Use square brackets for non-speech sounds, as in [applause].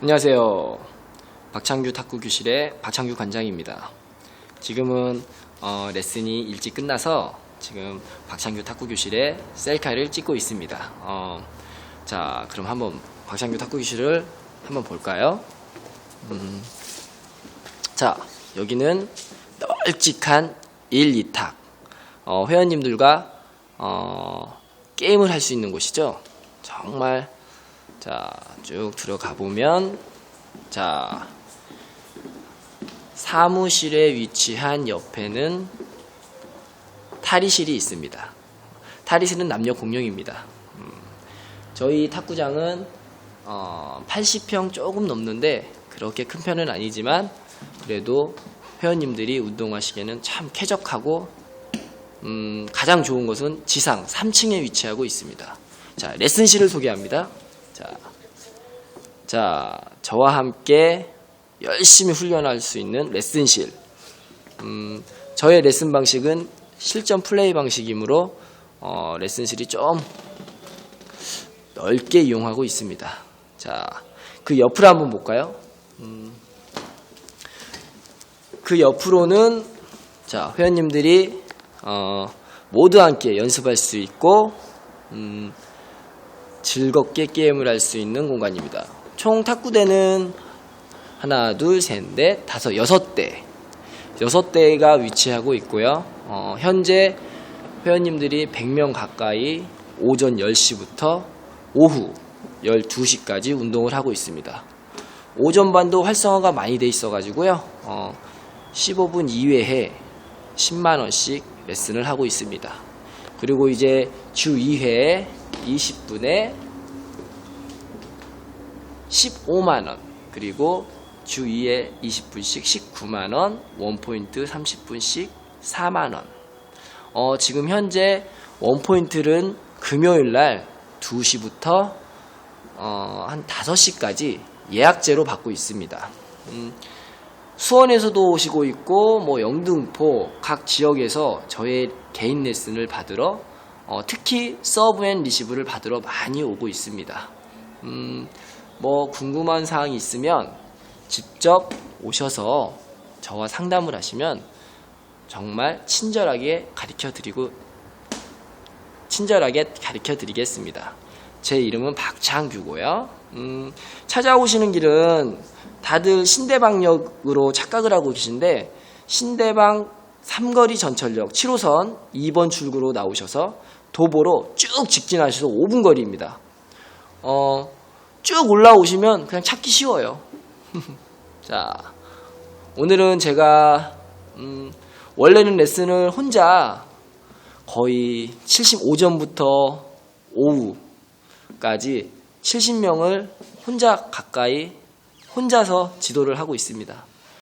안녕하세요. 박창규 탁구 교실의 박창규 관장입니다. 지금은 어, 레슨이 일찍 끝나서 지금 박창규 탁구 교실의 셀카를 찍고 있습니다. 어, 자, 그럼 한번 박창규 탁구 교실을 한번 볼까요? 음, 자, 여기는 널찍한 1, 2탁. 어, 회원님들과 어, 게임을 할 수 있는 곳이죠. 정말 자, 쭉 들어가 보면 자, 사무실에 위치한 옆에는 탈의실이 있습니다. 탈의실은 남녀 공용입니다. 음, 저희 탁구장은 어, 80평 조금 넘는데 그렇게 큰 편은 아니지만 그래도 회원님들이 운동하시기에는 참 쾌적하고 음, 가장 좋은 것은 지상 3층에 위치하고 있습니다. 자, 레슨실을 소개합니다. 자, 자, 저와 함께 열심히 훈련할 수 있는 레슨실. 음, 저의 레슨 방식은 실전 플레이 방식이므로 어, 레슨실이 좀 넓게 이용하고 있습니다. 자, 그 옆으로 한번 볼까요? 음, 그 옆으로는 자 회원님들이 어, 모두 함께 연습할 수 있고 음, 즐겁게 게임을 할 수 있는 공간입니다. 총 탁구대는 하나, 둘, 셋, 넷, 다섯, 여섯 대. 여섯 대가 위치하고 있고요. 어, 현재 회원님들이 100명 가까이 오전 10시부터 오후 12시까지 운동을 하고 있습니다. 오전반도 활성화가 많이 돼 있어가지고요. 어, 15분 이외에 10만원씩 레슨을 하고 있습니다. 그리고 이제 주 2회 20분에 15만원 그리고 주 2회 20분씩 19만원 원포인트 30분씩 4만원 어, 지금 현재 원포인트는 금요일날 2시부터 어, 한 5시까지 예약제로 받고 있습니다. 음, 수원에서도 오시고 있고 뭐 영등포 각 지역에서 저의 개인 레슨을 받으러 어, 특히 서브 앤 리시브를 받으러 많이 오고 있습니다. 음, 뭐 궁금한 사항이 있으면 직접 오셔서 저와 상담을 하시면 정말 친절하게 가르쳐 드리고 친절하게 가르쳐 드리겠습니다. 제 이름은 박창규고요. 음, 찾아오시는 길은 다들 신대방역으로 착각을 하고 계신데 신대방 삼거리 전철역 7호선 2번 출구로 나오셔서 도보로 쭉 직진하셔서 5분 거리입니다. 어, 쭉 올라오시면 그냥 찾기 쉬워요. [laughs] 자, 오늘은 제가 음, 원래는 레슨을 혼자 거의 75전부터 오후까지 70명을 혼자 가까이 혼자서 지도를 하고 있습니다.